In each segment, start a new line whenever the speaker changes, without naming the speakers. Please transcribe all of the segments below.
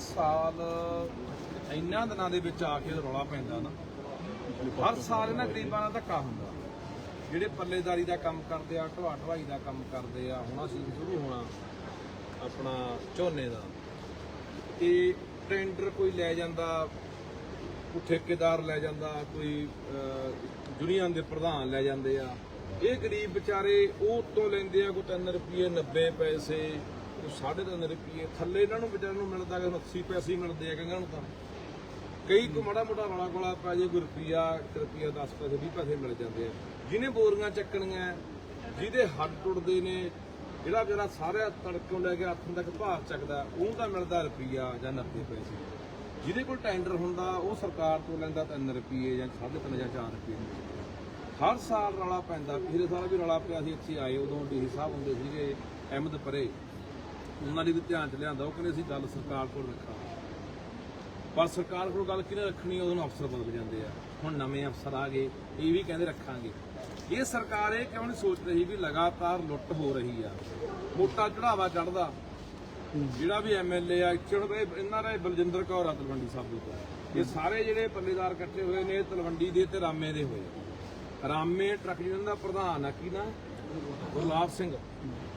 ਸਾਲ, ਇੰਨਾ ਦਿਨਾਂ ਦੇ ਵਿੱਚ ਆ ਕੇ ਰੌਲਾ ਪੈਂਦਾ ਨਾ। ਹਰ ਸਾਲ ਇਹਨਾਂ ਗਰੀਬਾਂ ਦਾ ਧੱਕਾ ਹੁੰਦਾ। ਜਿਹੜੇ ਪੱਲੇਦਾਰੀ ਦਾ ਕੰਮ ਕਰਦੇ ਆ, ਢਵਾ ਢਵਾਈ ਦਾ ਕੰਮ ਕਰਦੇ ਆ, ਹੁਣ ਅਸੀਂ ਸ਼ੁਰੂ ਹੋਣਾ ਆਪਣਾ ਝੋਨੇ ਦਾ। ਤੇ ਟੈਂਡਰ ਕੋਈ ਲੈ ਜਾਂਦਾ, ਕੋਈ ਠੇਕੇਦਾਰ ਲੈ ਜਾਂਦਾ, ਕੋਈ ਯੂਨੀਅਨ ਦੇ ਪ੍ਰਧਾਨ ਲੈ ਜਾਂਦੇ ਆ। ਇਹ ਗਰੀਬ ਵਿਚਾਰੇ ਉਹ ਤੋਂ ਲੈਂਦੇ ਆ ਕੋਈ 3 ਰੁਪਏ 90 ਪੈਸੇ ਕੋਈ 3.5 ਰੁਪਏ ਥੱਲੇ ਇਹਨਾਂ ਨੂੰ ਵਿਚਾਰਿਆਂ ਨੂੰ ਮਿਲਦਾ ਕਿ 80 ਪੈਸੇ ਮਿਲਦੇ ਆ ਕਈਆਂ ਨੂੰ ਤਾਂ। ਕਈ ਕੋ ਮਾੜਾ ਮੋਟਾ ਰੌਲਾ ਕੋਲਾ ਪੈ ਜੇ, ਕੋਈ ਰੁਪਿਆ 1 ਰੁਪਿਆ 10 ਪੈਸੇ 20 ਪੈਸੇ ਮਿਲ ਜਾਂਦੇ ਆ। ਜਿਹਨੇ ਬੋਰੀਆਂ ਚੱਕਣੀਆਂ, ਜਿਹਦੇ ਹੱਡ ਟੁੱਟਦੇ ਨੇ, ਜਿਹੜਾ ਜਿਹੜਾ ਸਾਰਾ ਤੜਕੋਂ ਲੈ ਕੇ ਹੱਥੋਂ ਤੱਕ ਭਾਰ ਚੱਕਦਾ, ਉਹਨੂੰ ਤਾਂ ਮਿਲਦਾ ਰੁਪਿਆ ਜਾਂ 90 ਪੈਸੇ। ਜਿਹਦੇ ਕੋਲ ਟੈਂਡਰ ਹੁੰਦਾ, ਉਹ ਸਰਕਾਰ ਤੋਂ ਲੈਂਦਾ 3 ਰੁਪਏ ਜਾਂ 3.5 ਜਾਂ 4 ਰੁਪਏ ਹਰ ਸਾਲ ਰੌਲਾ ਪੈਂਦਾ, ਪਿਛਲੇ ਸਾਲ ਵੀ ਰੌਲਾ ਪਿਆ ਸੀ, ਇੱਥੇ ਆਏ ਉਦੋਂ ਡੀ ਸਾਹਿਬ ਹੁੰਦੇ ਸੀਗੇ ਅਹਿਮਦ ਪਰੇ ਉਹਨਾਂ ਨੇ ਵੀ ਧਿਆਨ ਚ ਲਿਆਂਦਾ, ਉਹ ਕਹਿੰਦੇ ਅਸੀਂ ਗੱਲ ਸਰਕਾਰ ਕੋਲ ਰੱਖਾਂ ਪਰ ਸਰਕਾਰ ਕੋਲ ਗੱਲ ਕਿਹਨੇ ਰੱਖਣੀ ਉਦੋਂ ਅਫਸਰ ਬਦਲ ਜਾਂਦੇ ਆ। ਹੁਣ ਨਵੇਂ ਅਫਸਰ ਆ ਗਏ, ਇਹ ਵੀ ਕਹਿੰਦੇ ਰੱਖਾਂਗੇ। ਇਹ ਸਰਕਾਰ ਇਹ ਕਿਉਂ ਨਹੀਂ ਸੋਚ ਰਹੀ ਵੀ ਲਗਾਤਾਰ ਲੁੱਟ ਹੋ ਰਹੀ ਆ? ਮੋਟਾ ਚੜਾਵਾ ਚੜਦਾ। ਜਿਹੜਾ ਵੀ ਐਮਐਲਏ ਆ ਚੜ ਇਹਨਾਂ ਦਾ ਬਲਜਿੰਦਰ ਕੌਰ ਆ ਤਲਵੰਡੀ ਸਾਬੋ ਤੋਂ ਇਹ ਸਾਰੇ ਜਿਹੜੇ ਪੱਲੇਦਾਰ ਇਕੱਠੇ ਹੋਏ ਨੇ ਤਲਵੰਡੀ ਦੇ ਤੇ ਰਾਮੇ ਦੇ ਹੋਏ ਰਾਮੇ ਟਰੱਕ ਯੂਨੀਅਨ ਦਾ ਪ੍ਰਧਾਨ ਆ, ਕੀ ਨਾ? ਗੁਰਲਾਬ ਸਿੰਘ।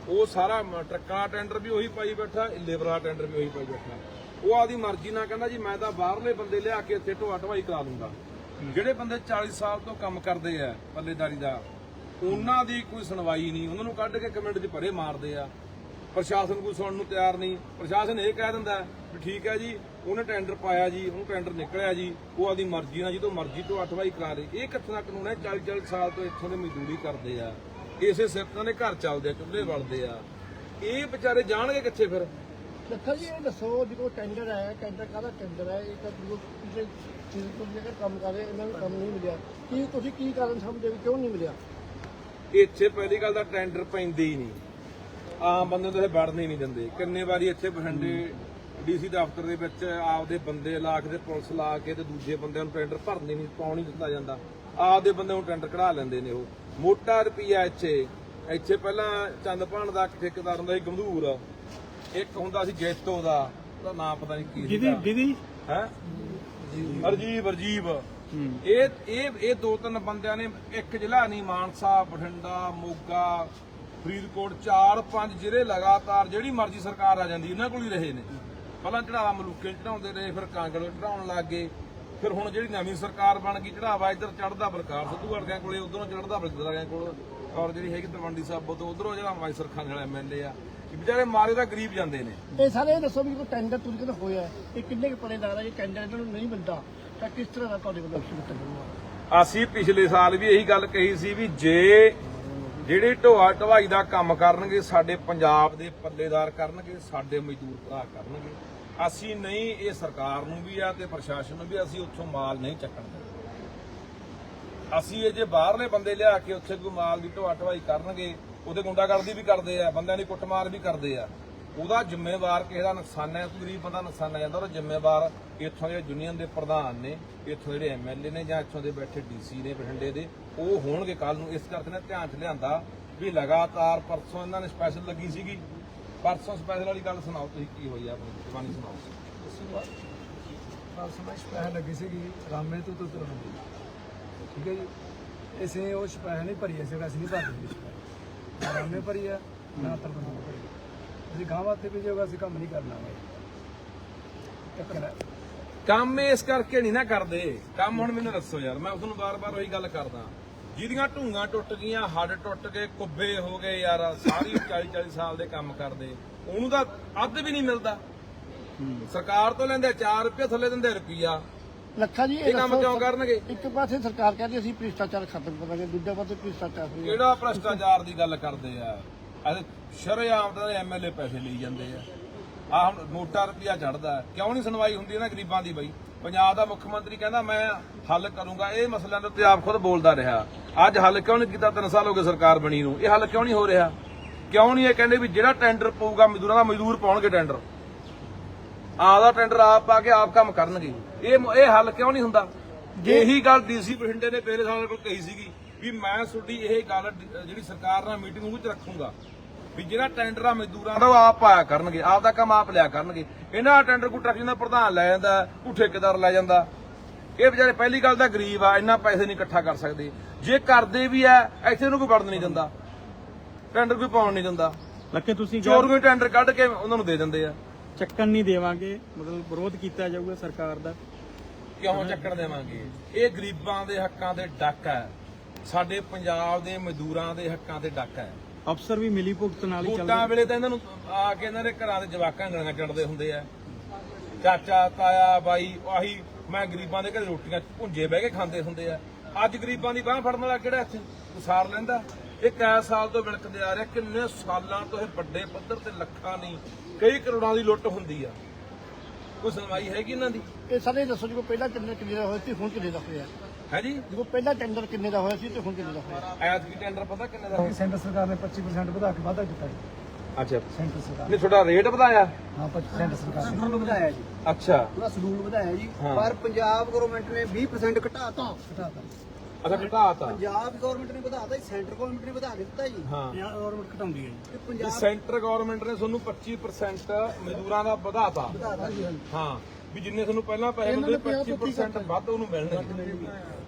ਉਹ ਸਾਰਾ ਟਰੱਕਾਂ ਟੈਂਡਰ ਵੀ ਉਹੀ ਪਾਈ ਬੈਠਾ ਲੇਬਰਾਂ ਟੈਂਡਰ ਵੀ ਉਹੀ ਪਾਈ ਬੈਠਾ। ਉਹ ਆਦੀ ਮਰਜ਼ੀ ਨਾਲ ਕਹਿੰਦਾ ਜੀ ਮੈਂ ਤਾਂ ਬਾਹਰਲੇ ਬੰਦੇ ਲਿਆ ਕੇ ਇੱਥੇ ਢੋਆ ਢਵਾਈ ਕਰਾ ਦੂੰਗਾ ਜਿਹੜੇ ਬੰਦੇ 40 ਸਾਲ ਤੋਂ ਕੰਮ ਕਰਦੇ ਆ ਪੱਲੇਦਾਰੀ ਦਾ ਉਹਨਾਂ ਦੀ ਕੋਈ ਸੁਣਵਾਈ ਨਹੀਂ। ਉਹਨਾਂ ਨੂੰ ਕੱਢ ਕੇ ਕਮੈਂਟ 'ਚ ਭਰੇ ਮਾਰਦੇ ਆ। ਪ੍ਰਸ਼ਾਸਨ ਕੋਈ ਸੁਣਨ ਨੂੰ ਤਿਆਰ ਨਹੀਂ। ਪ੍ਰਸ਼ਾਸਨ ਇਹ ਕਹਿ ਦਿੰਦਾ ਵੀ ਠੀਕ ਹੈ ਜੀ ਉਹਨੇ ਟੈਂਡਰ ਪਾਇਆ ਜੀ ਉਹਨੂੰ ਟੈਂਡਰ ਨਿਕਲਿਆ ਜੀ ਉਹ ਆਦੀ ਮਰਜ਼ੀ ਨਾਲ ਜਦੋਂ ਮਰਜ਼ੀ ਤੋਂ ਅਠਵਾਈ ਕਰਾ ਦੇ ਇਹ ਕਿੱਥੇ ਦਾ ਕਾਨੂੰਨ ਹੈ? 40 40 ਸਾਲ ਤੋਂ ਇੱਥੋਂ ਦੇ ਮਜ਼ਦੂਰੀ ਕਰਦੇ ਆ। ਇਸੇ ਸਿਰਤਾਂ ਦੇ ਘਰ ਚੱਲਦੇ ਆ ਚੁੱਲ੍ਹੇ ਵਲਦੇ ਆ। ਇਹ ਵਿਚਾਰੇ ਜਾਣਗੇ ਕਿੱਥੇ ਫਿਰ?
ਲੱਖਾ ਜੀ ਇਹ ਦੱਸੋ ਜਦੋਂ ਟੈਂਡਰ ਹੈ ਟੈਂਡਰ ਕਾਹਦਾ ਟੈਂਡਰ ਹੈ ਇਹ ਤਾਂ ਦੂਰ ਕਿਸੇ ਚੀਜ਼ ਤੋਂ ਜਿਹੜਾ ਕੰਮ ਕਰ ਰਹੇ ਇਹਨਾਂ ਨੂੰ ਕੰਮ ਨਹੀਂ ਮਿਲਿਆ। ਕੀ ਤੁਸੀਂ ਕੀ ਕਾਰਨ ਸਮਝਦੇ ਵੀ ਕਿਉਂ ਨਹੀਂ ਮਿਲਿਆ?
ਇੱਥੇ ਪਹਿਲੀ ਗੱਲ ਤਾਂ ਟੈਂਡਰ ਪੈਂਦੇ ਹੀ ਨਹੀਂ। ਆਮ ਬੰਦੇ ਨੂੰ ਤਾਂ ਵੜਨ ਹੀ ਨਹੀਂ ਦਿੰਦੇ। ਕਿੰਨੇ ਵਾਰੀ ਇੱਥੇ ਬਠਿੰਡੇ ਡੀਸੀ ਦਫ਼ਤਰ ਦੇ ਵਿੱਚ ਆਪਦੇ ਬੰਦੇ ਲਾ ਕੇ ਤੇ ਪੁਲਿਸ ਲਾ ਕੇ ਤੇ ਦੂਜੇ ਬੰਦਿਆਂ ਨੂੰ ਟੈਂਡਰ ਭਰਨ ਨਹੀਂ ਪਾਉਣ ਦਿੱਤਾ ਜਾਂਦਾ। ਆਪਦੇ ਬੰਦੇ ਨੂੰ ਟੈਂਡਰ ਕਢਾ ਲੈਂਦੇ ਨੇ ਉਹ। ਮੋਟਾ ਰੁਪਈਆ ਇੱਥੇ। ਇੱਥੇ ਪਹਿਲਾਂ ਚੰਦਪਾਣ ਦਾ ਇੱਕ ਠੇਕੇਦਾਰ ਹੁੰਦਾ ਸੀ ਗੰਧੂਰ। ਇੱਕ ਹੁੰਦਾ ਸੀ ਜੈਤੋ ਦਾ ਉਹਦਾ ਨਾਮ ਪਤਾ ਨਹੀਂ ਕੀ ਸੀ
ਦੀਦੀ?
ਹੈ? ਅਰਜੀਬ ਅਰਜੀਬ ਇਹ ਇਹ ਇਹ ਦੋ ਤਿੰਨ ਬੰਦਿਆਂ ਨੇ ਇੱਕ ਜ਼ਿਲ੍ਹਾ ਨਹੀਂ ਮਾਨਸਾ ਬਠਿੰਡਾ ਮੋਗਾ ਫਰੀਦਕੋਟ ਚਾਰ ਪੰਜ ਜ਼ਿਲ੍ਹੇ ਲਗਾਤਾਰ ਜਿਹੜੀ ਮਰਜ਼ੀ ਸਰਕਾਰ ਆ ਜਾਂਦੀ ਇਹਨਾਂ ਕੋਲ ਹੀ ਰਹੇ ਨੇ। ਪਹਿਲਾਂ ਚੜਾਵਾ ਮਲੂਕੇ ਚੜਾਉਂਦੇ ਰਹੇ ਫਿਰ ਕਾਂਗੜ ਚੜਾਉਣ ਲੱਗ ਗਏ। ਫਿਰ ਹੁਣ ਜਿਹੜੀ ਨਵੀਂ ਸਰਕਾਰ ਬਣ ਗਈ ਚੜਾਵਾ ਇੱਧਰ ਚੜਦਾ ਬਲਕਾਰ ਸਿੱਧੂ ਵਰਗਿਆਂ ਕੋਲੇ ਉਧਰੋਂ ਚੜਦਾ ਬਲਦਰਾਂਿਆਂ ਕੋਲ। ਔਰ ਜਿਹੜੀ ਹੈਗੀ ਤਲਵੰਡੀ ਸਾਬੋ ਤੋਂ ਉਧਰੋਂ ਜਿਹੜਾ ਮਾਈਸਰ ਖਾਨ ਵਾਲਾ ਐਮਐਲਏ ਆ ਵਿਚਾਰੇ ਮਾਰੇ ਦਾ ਗਰੀਬ ਜਾਂਦੇ ਨੇ।
ਇਹ ਸਾਰੇ ਦੱਸੋ ਵੀ ਜਦੋਂ ਟੈਂਡਰ ਤੁਸੀਂ ਕਹਿੰਦੇ ਹੋਇਆ ਇਹ ਕਿੰਨੇ ਕੁ ਪਰੇ ਲੱਗਦਾ ਜੇ ਟੈਂਡਰ ਇਹਨਾਂ ਨੂੰ ਨਹੀਂ ਮਿਲਦਾ ਤਾਂ ਕਿਸ ਤਰ੍ਹਾਂ ਦਾ ਤੁਹਾਡੇ ਵੱਲੋਂ ਐਕਸ਼ਨ ਕੀਤਾ ਜਾਊਗਾ?
ਅਸੀਂ ਪਿਛਲੇ ਸਾਲ ਵੀ ਇਹੀ ਗੱਲ ਕਹੀ ਸੀ ਵੀ ਜੇ ਜਿਹੜੇ ਢੋਆ ਢਵਾਈ ਦਾ ਕੰਮ ਕਰਨਗੇ ਸਾਡੇ ਪੰਜਾਬ ਦੇ ਪੱਲੇਦਾਰ ਕਰਨਗੇ ਸਾਡੇ ਮਜ਼ਦੂਰ ਭਰਾ ਕਰਨਗੇ। ਅਸੀਂ ਨਹੀਂ, ਇਹ ਸਰਕਾਰ ਨੂੰ ਵੀ ਆ ਤੇ ਪ੍ਰਸ਼ਾਸਨ ਨੂੰ ਵੀ ਅਸੀਂ ਉੱਥੋਂ ਮਾਲ ਨਹੀਂ ਚੱਕਣ ਦੇਣਾ। ਅਸੀਂ ਇਹ ਜੇ ਬਾਹਰਲੇ ਬੰਦੇ ਲਿਆ ਕੇ ਉੱਥੇ ਕੋਈ ਮਾਲ ਦੀ ਢੋਆ ਢਵਾਈ ਕਰਨਗੇ, ਉਹਦੇ ਗੁੰਡਾਗਰਦੀ ਵੀ ਕਰਦੇ ਆ, ਬੰਦਿਆਂ ਦੀ ਕੁੱਟਮਾਰ ਵੀ ਕਰਦੇ ਆ। ਉਹਦਾ ਜ਼ਿੰਮੇਵਾਰ ਕਿਸੇ ਦਾ ਨੁਕਸਾਨ ਹੈ, ਕੋਈ ਗਰੀਬ ਬੰਦਾ ਨੁਕਸਾਨ ਜਾਂਦਾ, ਉਹਦਾ ਜ਼ਿੰਮੇਵਾਰ ਇੱਥੋਂ ਦੇ ਯੂਨੀਅਨ ਦੇ ਪ੍ਰਧਾਨ ਨੇ, ਇੱਥੋਂ ਜਿਹੜੇ ਐਮਐਲਏ ਨੇ ਜਾਂ ਇੱਥੋਂ ਦੇ ਬੈਠੇ ਡੀਸੀ ਨੇ, ਬਠਿੰਡੇ ਦੇ, ਉਹ ਹੋਣਗੇ ਕੱਲ ਨੂੰ, ਇਸ ਕਰਕੇ ਨਾ ਧਿਆਨ 'ਚ ਲਿਆਂਦਾ ਵੀ ਲਗਾਤਾਰ ਪਰਸੋਂ ਇਹਨਾਂ ਨੇ ਸਪੈਸ਼ਲ ਲੱਗੀ ਸੀਗੀ। ਪਰਸੋਂ ਸਪੈਸ਼ਲ ਵਾਲੀ ਗੱਲ ਸੁਣਾਓ ਤੁਸੀਂ ਕੀ ਹੋਈ ਆ ਆਪਣੀ ਜ਼ਬਾਨੀ ਸੁਣਾਓ?
ਬਸ ਮੈਂ ਸਪੈਹ ਲੱਗੀ ਸੀਗੀ ਰਾਮੇ ਤੋਂ ਤੋਂ ਤਲਵੰਡੀ ਠੀਕ ਹੈ ਜੀ? ਇਸੇ ਉਹ ਸਪੈਹ ਨਹੀਂ ਭਰੀ ਅਸੀਂ ਅਸੀਂ ਨਹੀਂ ਭਰਦੇ ਰਾਮੇ ਭਰੀ ਆ ਨਾ ਤਲਵੰਡੀ ਭਰੀ। ਅਸੀਂ ਗਾਂ ਵਾਸਤੇ ਵੀ ਜੋਗਾ ਅਸੀਂ ਕੰਮ ਨਹੀਂ ਕਰਨਾ ਹੈ।
ਕੰਮ ਇਸ ਕਰਕੇ ਨਹੀਂ ਨਾ ਕਰਦੇ। ਕੰਮ ਹੁਣ ਮੈਨੂੰ ਦੱਸੋ ਯਾਰ ਮੈਂ ਤੁਹਾਨੂੰ ਬਾਰ-ਬਾਰ ਉਹੀ ਗੱਲ ਕਰਦਾ। ਜਿਹਦੀਆਂ ਢੂੰਗਾ ਟੁੱਟ ਗਈਆਂ ਹੱਡ ਟੁੱਟ ਗਏ ਕੁੱਬੇ ਹੋ ਗਏ ਯਾਰ ਸਾਰੀ 40-40 ਸਾਲ ਦੇ ਕੰਮ ਕਰਦੇ। ਉਹਨੂੰ ਤਾਂ ਅੱਧ ਵੀ ਨਹੀਂ ਮਿਲਦਾ। ਸਰਕਾਰ ਤੋਂ ਲੈਂਦੇ 4 ਰੁਪਏ ਥੱਲੇ ਦਿੰਦੇ ਰੁਪਈਆ।
ਲੱਖਾ ਜੀ
ਇਹ ਕੰਮ ਕਿਉਂ ਕਰਨਗੇ?
ਇੱਕ ਪਾਸੇ ਸਰਕਾਰ ਕਹਿੰਦੀ ਅਸੀਂ ਭ੍ਰਿਸ਼ਟਾਚਾਰ ਖਤਮ ਕਰਾਂਗੇ ਦੂਜੇ ਪਾਸੇ ਭ੍ਰਿਸ਼ਟਾਚਾਰ।
ਕਿਹੜਾ ਭ੍ਰਸ਼ਟਾਚਾਰ ਦੀ ਗੱਲ ਕਰਦੇ ਆ? ਅਰੇ ਸ਼ਰੇਆਮ ਤਾਂ ਐਮਐਲਏ ਪੈਸੇ ਲਈ ਜਾਂਦੇ ਆ। ਆ ਹੁਣ ਮੋਟਾ ਰੁਪਿਆ ਚੜਦਾ ਕਿਉਂ ਨਹੀਂ ਸੁਣਵਾਈ ਹੁੰਦੀ ਇਹਨਾਂ ਗਰੀਬਾਂ ਦੀ ਬਈ? ਪੰਜਾਬ ਦਾ ਮੁੱਖ ਮੰਤਰੀ ਕਹਿੰਦਾ ਮੈਂ ਹੱਲ ਕਰੂੰਗਾ। ਇਹ ਮਸਲਿਆਂ ਦੇ ਉੱਤੇ ਆਪ ਖੁਦ ਬੋਲਦਾ ਰਿਹਾ। ਅੱਜ ਹੱਲ ਕਿਉਂ ਨਹੀਂ ਕੀਤਾ? 3 ਸਾਲ ਹੋ ਗਏ ਸਰਕਾਰ ਬਣੀ ਨੂੰ। ਇਹ ਹੱਲ ਕਿਉਂ ਨਹੀਂ ਹੋ ਰਿਹਾ? ਕਿਉਂ ਨਹੀਂ ਇਹ ਕਹਿੰਦੇ ਵੀ ਜਿਹੜਾ ਟੈਂਡਰ ਪਊਗਾ ਮਜ਼ਦੂਰਾਂ ਦਾ ਮਜ਼ਦੂਰ ਪਾਉਣਗੇ ਟੈਂਡਰ। ਆਪਦਾ ਟੈਂਡਰ ਆਪ ਪਾ ਕੇ ਆਪ ਕੰਮ ਕਰਨਗੇ। ਇਹ ਇਹ ਹੱਲ ਕਿਉਂ ਨਹੀਂ ਹੁੰਦਾ? ਇਹੀ ਗੱਲ ਡੀਸੀ ਬਠਿੰਡੇ ਨੇ ਪਹਿਲੇ ਸਾਲ ਕੋਲ ਕਹੀ ਸੀਗੀ ਵੀ ਮੈਂ ਤੁਹਾਡੀ ਇਹ ਗੱਲ ਜਿਹੜੀ ਸਰਕਾਰ ਨਾਲ ਮੀਟਿੰਗ ਵਿੱਚ ਰੱਖੂੰਗਾ। ਵੀ ਜਿਹੜਾ ਟੈਂਡਰ ਆ ਮਜ਼ਦੂਰਾਂ ਦਾ ਉਹ ਆਪ ਪਾਇਆ ਕਰਨਗੇ ਆਪ ਦਾ ਕੰਮ ਆਪ ਲਿਆ ਕਰਨਗੇ। ਇਹਨਾਂ ਦਾ ਟੈਂਡਰ ਕੋਈ ਟਰੱਕ ਦਾ ਪ੍ਰਧਾਨ ਲੈ ਜਾਂਦਾ ਕੋਈ ਠੇਕੇਦਾਰ ਲੈ ਜਾਂਦਾ। ਇਹ ਵਿਚਾਰੇ ਪਹਿਲੀ ਗੱਲ ਤਾਂ ਗਰੀਬ ਆ ਇੰਨਾ ਪੈਸੇ ਨਹੀਂ ਇਕੱਠਾ ਕਰ ਸਕਦੇ। ਜੇ ਕਰਦੇ ਵੀ ਆ ਇੱਥੇ ਨੂੰ ਕੋਈ ਵੜਨ ਨਹੀਂ ਦਿੰਦਾ। ਟੈਂਡਰ ਕੋਈ ਪਾਉਣ ਨਹੀਂ ਦਿੰਦਾ।
ਲੱਕੇ ਤੁਸੀਂ
ਚੋਰ ਕੋਈ ਟੈਂਡਰ ਕੱਢ ਕੇ ਉਹਨਾਂ ਨੂੰ ਦੇ ਦਿੰਦੇ ਆ।
ਚੱਕਣ ਨਹੀਂ ਦੇਵਾਂਗੇ ਮਤਲਬ ਵਿਰੋਧ ਕੀਤਾ ਜਾਊਗਾ ਸਰਕਾਰ ਦਾ।
ਕਿਉਂ ਚੱਕਣ ਦੇਵਾਂਗੇ? ਇਹ ਗਰੀਬਾਂ ਦੇ ਹੱਕਾਂ ਦੇ ਡੱਕ ਹੈ। ਸਾਡੇ ਪੰਜਾਬ ਦੇ ਮਜ਼ਦੂਰਾਂ ਦੇ ਹੱਕਾਂ ਦੇ ਡੱਕ ਹੈ।
ਅਫਸਰ ਵੀ ਮਿਲੀ ਭੁਗਤ ਨਾਲ ਹੀ
ਵੋਟਾਂ
ਚੱਲਦੇ।
ਵੇਲੇ ਤਾਂ ਇਹਨਾਂ ਨੂੰ ਆ ਕੇ ਇਹਨਾਂ ਦੇ ਘਰਾਂ ਦੇ ਜਵਾਕਾਂ ਗਲੀਆਂ ਚੜਦੇ ਹੁੰਦੇ ਆ। ਚਾਚਾ ਤਾਇਆ ਬਾਈ ਆਹੀ ਮੈਂ ਗਰੀਬਾਂ ਦੇ ਘਰੇ ਰੋਟੀਆਂ ਭੁੰਜੇ ਬਹਿ ਕੇ ਖਾਂਦੇ ਹੁੰਦੇ ਆ। ਅੱਜ ਗਰੀਬਾਂ ਦੀ ਬਾਹ ਫੜਨ ਵਾਲਾ ਕਿਹੜਾ ਇੱਥੇ ਸਾਰ ਲੈਂਦਾ? ਇਹ ਕੈ ਸਾਲ ਤੋਂ ਵਿਲਕਦੇ ਆ ਰਿਹਾ ਕਿੰਨੇ ਸਾਲਾਂ ਤੋਂ ਇਹ ਵੱਡੇ ਪੱਧਰ ਤੇ ਲੱਖਾਂ ਨਹੀਂ ਕਈ ਕਰੋੜਾਂ ਦੀ ਲੁੱਟ ਹੁੰਦੀ ਆ। ਕੋਈ ਸੁਣਵਾਈ ਹੈਗੀ ਇਹਨਾਂ ਦੀ?
ਇਹ ਸਾਰੇ ਦੱਸੋ ਜਦੋਂ ਪਹਿਲਾਂ ਟੈਂਡਰ ਕਿੰਨੇ ਦਾ ਹੋਇਆ ਸੀ ਹੁਣ ਕਿੰਨੇ ਦਾ ਹੋਇਆ?
ਹੈ ਜੀ
ਜਦੋਂ ਪਹਿਲਾਂ ਟੈਂਡਰ ਕਿੰਨੇ ਦਾ ਹੋਇਆ ਸੀ ਤੇ ਹੁਣ ਕਿੰਨੇ ਦਾ ਹੋਇਆ?
ਐਤਕੀ ਟੈਂਡਰ ਪਤਾ ਕਿੰਨੇ ਦਾ
ਸੈਂਟਰ ਸਰਕਾਰ ਨੇ 25% ਵਧਾ ਕੇ ਵਾਧਾ ਕੀਤਾ ਜੀ।
ਅੱਛਾ।
ਸੈਂਟਰ ਸਰਕਾਰ
ਨਹੀਂ ਤੁਹਾਡਾ ਰੇਟ ਵਧਾਇਆ?
ਹਾਂ 25% ਸਰਕਾਰ ਨੇ।
ਸ਼ਡਿਊਲ ਵਧਾਇਆ ਜੀ।
ਅੱਛਾ।
ਪੂਰਾ ਸ਼ਡਿਊਲ ਵਧਾਇਆ ਜੀ।
ਹਾਂ।
ਪਰ ਪੰਜਾਬ ਗਵਰਨਮੈਂਟ ਨੇ 20% ਘਟਾਤਾ।
ਘਟਾਤਾ।
ਅੱਛਾ ਘਟਾਤਾ।
ਪੰਜਾਬ ਗਵਰਨਮੈਂਟ ਨੇ ਵਧਾਤਾ ਜੀ ਸੈਂਟਰ ਗਵਰਨਮੈਂਟ ਨੇ ਵਧਾ ਦਿੱਤਾ ਜੀ।
ਹਾਂ।
ਗਵਰਨਮੈਂਟ ਘਟਾਉਂਦੀ ਹੈ ਜੀ।
ਤੇ
ਜੀ
ਪੰਜਾਬ
ਸੈਂਟਰ ਗਵਰਨਮੈਂਟ ਨੇ ਤੁਹਾਨੂੰ 25% ਮਜ਼ਦੂਰਾਂ ਦਾ ਵਧਾਤਾ।
ਵਧਾਤਾ ਜੀ
ਹਾਂ। ਵੀ ਜਿੰਨੇ ਤੁਹਾਨੂੰ ਪਹਿਲਾਂ ਪੈਸੇ ਮਿਲਦੇ 25% ਵੱਧ ਉਹਨੂੰ ਮਿਲਣਗੇ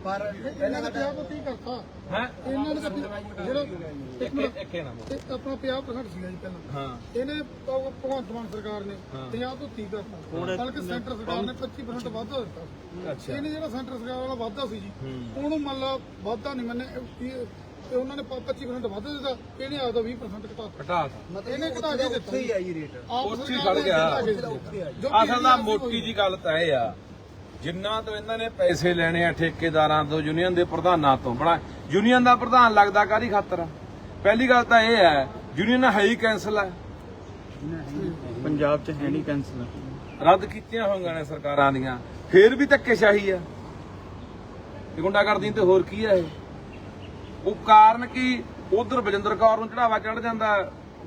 ਪਰ
ਇਹਨਾਂ ਨੇ 50% ਕਰਤਾ
ਹੈ?
ਇਹਨਾਂ ਨੇ ਤਾਂ ਜਿਹੜਾ
ਇੱਕ ਇੱਕ ਇਹ ਨਾ ਬੋਲ।
ਇੱਕ ਆਪਣਾ 50% ਸੀਗਾ ਜੀ ਪਹਿਲਾਂ।
ਹਾਂ।
ਇਹਨੇ ਭਗ- ਭਗਵੰਤ ਮਾਨ ਸਰਕਾਰ ਨੇ
ਹਾਂ।
50 ਤੋਂ 30 ਕਰਤਾ ਬਲਕਿ ਸੈਂਟਰ ਸਰਕਾਰ ਨੇ 25% ਵਾਧਾ ਦਿੱਤਾ
ਅੱਛਾ।
ਇਹਨੇ ਜਿਹੜਾ ਸੈਂਟਰ ਸਰਕਾਰ ਵਾਲਾ ਵਾਧਾ ਸੀ ਜੀ। ਉਹਨੂੰ ਮੰਨ ਲਾ ਵਾਧਾ ਨਹੀਂ ਮੰਨੇ ਤੇ ਉਹਨਾਂ ਨੇ ਪ- 25% ਵਾਧਾ ਦਿੱਤਾ ਇਹਨੇ ਆਪਦਾ 20% ਘਟਾਤਾ
ਘਟਾਤਾ
ਮਤਲਬ
ਇਹਨੇ
ਇਹਨੇ
ਘਟਾ ਕੇ ਦਿੱਤਾ
ਉੱਥੇ ਹੀ ਆਈ ਰੇਟ
ਆਪ
ਉੱਥੇ ਹੀ
ਸਰਕਾਰ
ਖੜ
ਨੇ
ਗਿਆ।
ਘਟਾ ਕੇ ਦਿੱਤਾ।
ਉੱਥੇ ਆਈ।
ਜੋ
ਅਸਲ ਦਾ ਮੋਟੀ ਜੀ। ਗੱਲ ਤਾਂ ਇਹ ਆ ਜਿੰਨਾ ਤੋਂ ਇਹਨਾਂ ਨੇ ਪੈਸੇ ਲੈਣੇ ਆ ਠੇਕੇਦਾਰਾਂ ਤੋਂ ਯੂਨੀਅਨ ਦੇ ਪ੍ਰਧਾਨਾਂ ਤੋਂ। ਬੜਾ ਯੂਨੀਅਨ ਦਾ ਪ੍ਰਧਾਨ ਲੱਗਦਾ ਕਾਹਦੀ ਖਾਤਰ? ਪਹਿਲੀ ਗੱਲ ਤਾਂ ਇਹ ਹੈ ਯੂਨੀਅਨ ਹੈ ਹੀ ਕੈਂਸਲ ਹੈ
ਪੰਜਾਬ 'ਚ ਹੈ ਨਹੀਂ ਕੈਂਸਲ
ਰੱਦ ਕੀਤੀਆਂ ਹੋਈਆਂ ਨੇ ਸਰਕਾਰਾਂ ਦੀਆਂ ਫੇਰ ਵੀ ਧੱਕੇਸ਼ਾਹੀ ਆ। ਇਹ ਗੁੰਡਾਗਰਦੀ ਤੇ ਹੋਰ ਕੀ ਆ ਇਹ? ਉਹ ਕਾਰਨ ਕੀ? ਉਧਰ ਬਜਿੰਦਰ ਕੌਰ ਨੂੰ ਚੜਾਵਾ ਚੜ ਜਾਂਦਾ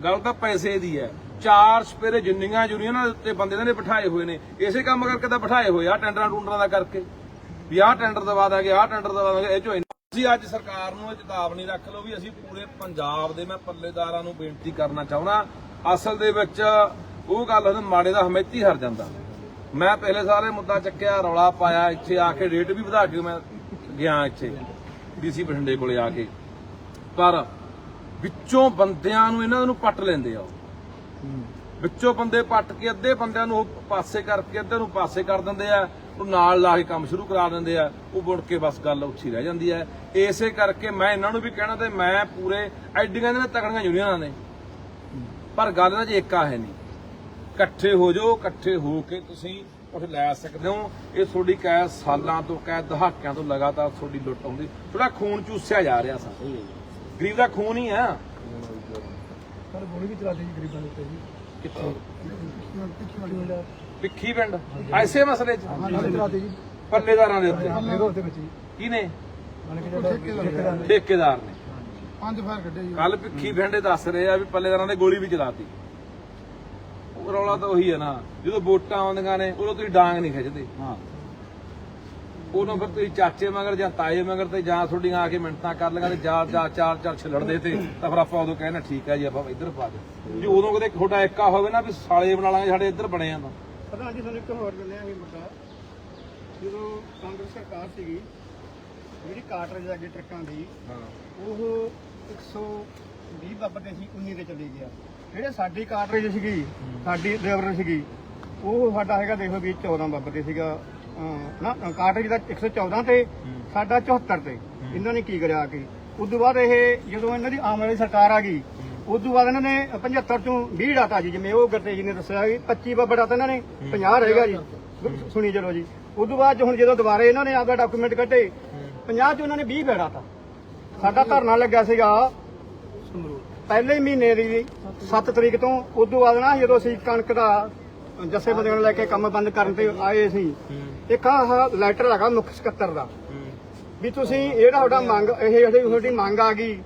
ਗੱਲ ਤਾਂ ਪੈਸੇ ਦੀ ਹੈ ਚਾਰ ਸਪੇਰੇ ਜਿੰਨੀਆਂ ਯੂਨੀਅਨਾਂ ਦੇ ਉੱਤੇ ਬੰਦੇ ਇਹਨਾਂ ਨੇ ਬਿਠਾਏ ਹੋਏ ਨੇ। ਇਸੇ ਕੰਮ ਕਰਕੇ ਤਾਂ ਬਿਠਾਏ ਹੋਏ ਆ ਟੈਂਡਰਾਂ ਟੁੰਡਰਾਂ ਦਾ ਕਰਕੇ। ਵੀ ਆਹ ਟੈਂਡਰ ਦਵਾ ਦਾਂਗੇ, ਆਹ ਟੈਂਡਰ ਦਵਾ ਦਾਂਗੇ, ਇਹ ਚੋਂ ਇੰਨਾ- ਅਸੀਂ ਅੱਜ ਸਰਕਾਰ ਨੂੰ ਇਹ ਚੇਤਾਵਨੀ ਰੱਖ ਲਓ ਵੀ ਅਸੀਂ ਪੂਰੇ ਪੰਜਾਬ ਦੇ ਮੈਂ ਪੱਲੇਦਾਰਾਂ ਨੂੰ ਬੇਨਤੀ ਕਰਨਾ ਚਾਹੁੰਦਾ, ਅਸਲ ਦੇ ਵਿੱਚ ਉਹ ਗੱਲ ਉਹਦੇ ਮਾੜੇ ਦਾ ਹਮੇਤੀ ਹਰ ਜਾਂਦਾ। ਮੈਂ ਪਹਿਲੇ ਸਾਰੇ ਮੁੱਦਾ ਚੱਕਿਆ, ਰੌਲਾ ਪਾਇਆ, ਇੱਥੇ ਆ ਕੇ ਰੇਟ ਵੀ ਵਧਾ ਕੇ ਮੈਂ ਗਿਆ ਇੱਥੇ ਡੀਸੀ ਬਠਿੰਡੇ ਕੋਲੇ ਆ ਕੇ। ਪਰ ਵਿੱਚੋਂ ਬੰਦਿਆਂ ਨੂੰ ਇਹਨਾਂ ਨੂੰ ਪੱਟ ਲੈਂਦੇ ਆ ਉਹ। ਵਿੱਚੋਂ ਬੰਦੇ ਪੱਟ ਕੇ ਅੱਧੇ ਬੰਦਿਆਂ ਨੂੰ ਉਹ ਪਾਸੇ ਕਰਕੇ ਅੱਧੇ ਨੂੰ ਪਾਸੇ ਕਰ ਦਿੰਦੇ ਆ, ਉਹ ਨਾਲ ਲਾ ਕੇ ਕੰਮ ਸ਼ੁਰੂ ਕਰਾ ਦਿੰਦੇ ਆ, ਉਹ ਮੁੜ ਕੇ ਬਸ ਗੱਲ ਉੱਚੀ ਰਹਿ ਜਾਂਦੀ ਹੈ ਇਸੇ ਕਰਕੇ ਮੈਂ ਇਹਨਾਂ ਨੂੰ ਵੀ ਕਹਿਣਾ ਤੇ ਮੈਂ ਪੂਰੇ ਐਡੀਆਂ ਦੇ ਤਕੜੀਆਂ ਯੂਨੀਅਨਾਂ ਨੇ। ਪਰ ਗੱਲ ਨਾ ਜੇ ਏਕਾ ਹੈ ਨਹੀਂ। ਇਕੱਠੇ ਹੋ ਜਾਓ, ਇਕੱਠੇ ਹੋ ਕੇ ਤੁਸੀਂ ਉੱਥੇ ਲੈ ਸਕਦੇ ਹੋ। ਇਹ ਤੁਹਾਡੀ ਕੈ ਸਾਲਾਂ ਤੋਂ ਕੈ ਦਹਾਕਿਆਂ ਤੋਂ ਲਗਾਤਾਰ ਤੁਹਾਡੀ ਲੁੱਟ ਆਉਂਦੀ। ਥੋੜਾ ਖੂਨ ਚੂਸਿਆ ਜਾ ਰਿਹਾ ਸਾ ਗਰੀਬ ਦਾ ਖੂਨ ਹੀ ਆ।
ਪਰ ਗੋਲੀ ਵੀ ਚਲਾਦੀ ਜੀ ਗਰੀਬਾਂ ਦੇ ਉੱਤੇ ਜੀ।
ਕਿੱਥੇ?
ਪਿੱਛੇ ਵਾਲੀ ਹੁੰਦਾ
ਪਿੱਖੀ ਪਿੰਡ। ਐਸੇ ਮਸਲੇ 'ਚ? ਪੱਲੇਦਾਰਾਂ ਦੇ ਉੱਤੇ। ਕਿਹਨੇ
ਠੇਕੇਦਾਰ ਨੇ।
ਠੇਕੇਦਾਰ ਨੇ।
ਪੰਜ ਫਾਇਰ ਕੱਢੇ ਜੀ।
ਕੱਲ ਪਿੱਖੀ ਪਿੰਡੇ ਦੱਸ ਰਹੇ ਆ ਵੀ ਪੱਲੇਦਾਰਾਂ ਨੇ ਗੋਲੀ ਵੀ ਚਲਾਤੀ। ਉਹ ਰੌਲਾ ਤਾਂ ਉਹੀ ਹੈ ਨਾ। ਜਦੋਂ ਵੋਟਾਂ ਆਉਂਦੀਆਂ ਨੇ ਉਦੋਂ ਤੁਸੀਂ ਡਾਂਗ ਨਹੀਂ ਖਿੱਚਦੇ।
ਹਾਂ।
ਉਦੋਂ ਫਿਰ ਤੁਸੀਂ ਚਾਚੇ ਮਗਰ ਜਾਂ ਤਾਏ ਮਗਰ ਤੇ ਜਾਂ ਤੁਹਾਡੀਆਂ ਆ ਕੇ ਮਿੰਟਾਂ ਕਰ ਲਗਾ ਤੇ ਜਾਂ ਜਾਂ ਚਾਰ ਚਾਰ ਛਿਲੜਦੇ ਤੇ ਤਾਂ ਫਿਰ ਆਪਾਂ ਉਦੋਂ ਕਹਿੰਦੇ ਠੀਕ ਹੈ ਜੀ ਆਪਾਂ ਇੱਧਰ ਪਾ ਦੇ ਜੇ ਉਦੋਂ ਕਦੇ ਤੁਹਾਡਾ ਏਕਾ ਹੋਵੇ ਨਾ ਵੀ ਸਾਲੇ ਬਣਾ ਲਾਂਗੇ ਸਾਡੇ ਇੱਧਰ ਬਣੇ ਆ ਤਾਂ।
ਪ੍ਰਧਾਨ ਜੀ ਤੁਹਾਨੂੰ ਇੱਕ ਹੋਰ ਦਿੰਦੇ ਆ ਵੀ ਮੁੱਦਾ ਜਦੋਂ ਕਾਂਗਰਸ ਸਰਕਾਰ ਸੀਗੀ ਜਿਹੜੀ ਕਾਟਰੇਜ ਅੱਗੇ ਟਰੱਕਾਂ ਦੀ ਉਹ 120 ਬੱਬਰ ਸੀ 19 ਤੇ ਚਲੀ ਗਿਆ। ਜਿਹੜੇ ਸਾਡੀ ਕਾਟਰੇਜ ਸੀਗੀ ਸਾਡੀ ਡਰਾਈਵਰ ਸੀਗੀ ਉਹ ਸਾਡਾ ਹੈਗਾ ਦੇਖੋ ਵੀ 14 ਬੱਬਰ ਤੇ ਸੀਗਾ। ਨਾ ਕਾਟਰੇਜ ਦਾ 114 ਤੇ ਸਾਡਾ 74 ਤੇ। ਇਹਨਾਂ ਨੇ ਕੀ ਕਰਿਆ ਆ ਕੇ ਉਸ ਤੋਂ ਬਾਅਦ ਇਹ ਜਦੋਂ ਇਹਨਾਂ ਦੀ ਆਮ ਵਾਲੀ ਸਰਕਾਰ ਆ ਗਈ ਉਸ ਤੋਂ ਬਾਅਦ ਇਹਨਾਂ ਨੇ 75 ਚੋਂ 20 ਡਾਟਾ ਜੀ ਜਿਵੇਂ ਉਹ ਗੁਰਤੇਜ ਜੀ ਨੇ ਦੱਸਿਆ ਕਿ 25 ਬੱਬਰ ਡਾਟਾ ਇਹਨਾਂ ਨੇ 50 ਰਹੇਗਾ ਜੀ। ਸੁਣੀ ਚਲੋ ਜੀ। ਉਸ ਤੋਂ ਬਾਅਦ ਹੁਣ ਜਦੋਂ ਦੁਬਾਰੇ ਇਹਨਾਂ ਨੇ ਆਪਦਾ ਡਾਕੂਮੈਂਟ ਕੱਢੇ 50 ਚ ਉਹਨਾਂ ਨੇ 20 ਫੇਰਾ ਤਾ ਸਾਡਾ ਧਰਨਾ ਲੱਗਾ ਸੀਗਾ ਪਹਿਲੇ ਮਹੀਨੇ ਦੀ 7 ਤਰੀਕ ਤੋਂ। ਉਸ ਤੋਂ ਬਾਅਦ ਨਾ ਜਦੋਂ ਅਸੀਂ ਕਣਕ ਦਾ ਜੱਸੇ ਬੰਦਿਆਂ ਨੂੰ ਲੈ ਕੇ ਕੰਮ ਬੰਦ ਕਰਨ ਤੇ ਆਏ ਸੀ ਇੱਕ ਆਹ ਲੈਟਰ ਹੈਗਾ ਮੁੱਖ ਸਕੱਤਰ ਦਾ। ਵੀ ਤੁਸੀਂ ਜਿਹੜਾ ਤੁਹਾਡਾ ਮੰਗ ਇਹ ਜਿਹੜੀ ਤੁਹਾਡੀ ਮੰਗ ਆ ਗਈ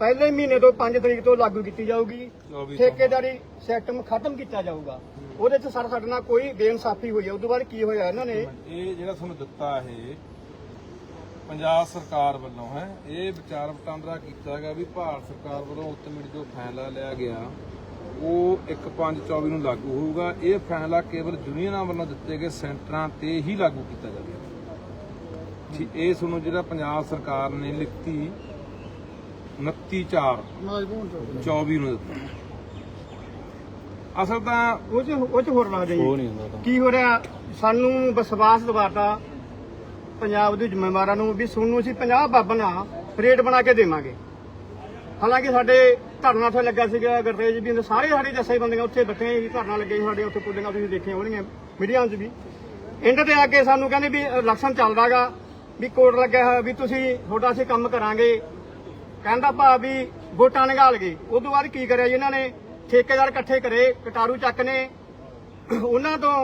ਪਹਿਲੇ ਮਹੀਨੇ ਤੋਂ 5 ਤਰੀਕ ਤੋਂ ਲਾਗੂ ਕੀਤੀ ਜਾਊਗੀ। ਠੇਕੇਦਾਰੀ ਸਿਸਟਮ ਖਤਮ ਕੀਤਾ ਜਾਊਗਾ। ਉਹਦੇ ਚ ਸਰ ਸਾਡੇ ਨਾਲ ਕੋਈ ਬੇਇਨਸਾਫੀ ਹੋਈ ਹੈ ਉਸ ਤੋਂ ਬਾਅਦ ਕੀ ਹੋਇਆ ਇਹਨਾਂ ਨੇ?
ਇਹ ਜਿਹੜਾ ਤੁਹਾਨੂੰ ਦਿੱਤਾ ਇਹ ਪੰਜਾਬ ਸਰਕਾਰ ਵੱਲੋਂ ਹੈ ਇਹ ਵਿਚਾਰ ਵਟਾਂਦਰਾ ਕੀਤਾ ਗਿਆ ਵੀ ਭਾਰਤ ਸਰਕਾਰ ਵੱਲੋਂ ਉਤਮਿਤ ਜੋ ਫੈਸਲਾ ਲਿਆ ਗਿਆ ਉਹ 1/5/24 ਨੂੰ ਲਾਗੂ ਹੋਊਗਾ। ਇਹ ਫੈਸਲਾ ਕੇਵਲ ਯੂਨੀਅਨਾਂ ਵੱਲੋਂ ਦਿੱਤੇ ਗਏ ਸੈਂਟਰਾਂ ਤੇ ਹੀ ਲਾਗੂ ਕੀਤਾ ਜਾਵੇਗਾ। ਠੀਕ ਇਹ ਤੁਹਾਨੂੰ ਜਿਹੜਾ ਪੰਜਾਬ ਸਰਕਾਰ ਨੇ ਲਿਖਤੀ 29/4 24 ਨੂੰ ਦਿੱਤਾ। ਅਸਲ ਤਾਂ
ਉਹ ਚ ਉਹ ਚ ਹੋਰ ਲੱਗਦਾ ਜੀ ਕੀ ਹੋ ਰਿਹਾ? ਸਾਨੂੰ ਵਿਸ਼ਵਾਸ ਦਿਵਾਤਾ ਪੰਜਾਬ ਦੇ ਜ਼ਿੰਮੇਵਾਰਾਂ ਨੂੰ ਵੀ ਤੁਹਾਨੂੰ ਅਸੀਂ 50 ਬਾਬਨਾ ਰੇਟ ਬਣਾ ਕੇ ਦੇਵਾਂਗੇ। ਹਾਲਾਂਕਿ ਸਾਡੇ ਧਰਨਾ ਉੱਥੇ ਲੱਗਾ ਸੀਗਾ ਗੁਰਤੇਜ ਵੀ ਸਾਰੇ ਸਾਡੇ ਜੱਸੇ ਬੰਦੇ ਉੱਥੇ ਬੈਠੇ ਵੀ ਧਰਨਾ ਲੱਗੇ ਸਾਡੇ, ਉੱਥੇ ਪੁੱਲੀਆਂ ਤੁਸੀਂ ਦੇਖੀਆਂ ਹੋਣਗੀਆਂ, ਮੀਡੀਆ 'ਚ ਵੀ। ਇੰਡ ਦੇ ਅੱਗੇ ਸਾਨੂੰ ਕਹਿੰਦੇ ਵੀ ਇਲੈਕਸ਼ਨ ਚੱਲਦਾਗਾ ਵੀ ਕੋਡ ਲੱਗਿਆ ਹੋਇਆ, ਵੀ ਤੁਸੀਂ ਤੁਹਾਡਾ ਅਸੀਂ ਕੰਮ ਕਰਾਂਗੇ। ਕਹਿੰਦਾ ਭਾ ਵੀ ਵੋਟਾਂ ਨਿਕਾਲ ਗਏ ਉਦੋਂ ਬਾਅਦ ਕੀ ਕਰਿਆ ਜੀ ਇਹਨਾਂ ਨੇ? ਠੇਕੇਦਾਰ ਇਕੱਠੇ ਕਰੇ, ਕਟਾਰੂ ਚੱਕ ਨੇ ਉਹਨਾਂ ਤੋਂ